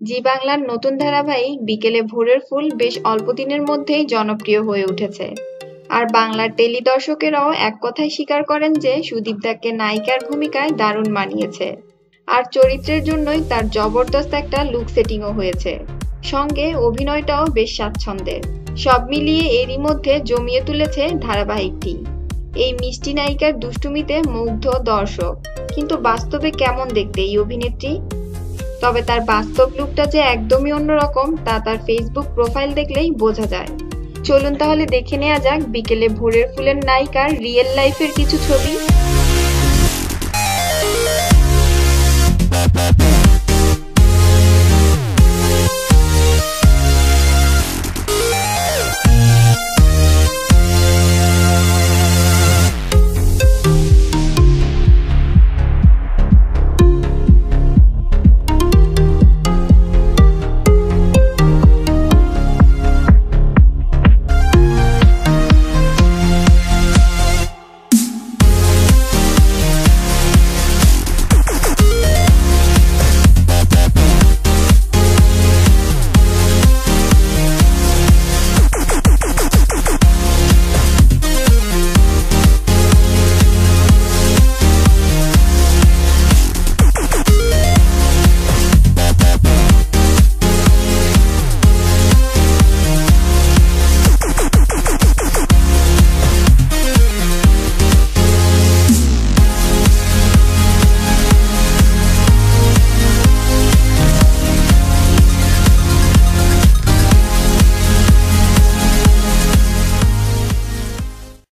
জি বাংলার নতুন ধারাবাহিক বিকেলে ভোরের ফুল বেশ অল্প দিনের মধ্যেই জনপ্রিয় হয়ে উঠেছে। আর বাংলার টেলি দর্শকেরাও এক কথায় স্বীকার করেন যে সুদীপ দাকে নায়িকার ভূমিকায় দারুণ মানিয়েছে। আর চরিত্রের জন্যই তার জবরদস্ত একটা লুক সেটিংও হয়েছে। সঙ্গে অভিনয়টাও বেশ স্বাচ্ছন্দ্যের সব মিলিয়ে এরই মধ্যে জমিয়ে তুলেছে ধারাবাহিকটি। এই মিষ্টি নায়িকার দুষ্টুমিতে মুগ্ধ দর্শক। কিন্তু বাস্তবে কেমন দেখতে এই অভিনেত্রী? তবে তার বাস্তব লুকটা যে একদমই অন্যরকম, তা তার ফেসবুক প্রোফাইল দেখলেই বোঝা যায়। চলুন তাহলে দেখে নেওয়া যাক বিকেলে ভোরের ফুলের নায়িকার রিয়েল লাইফের কিছু ছবি।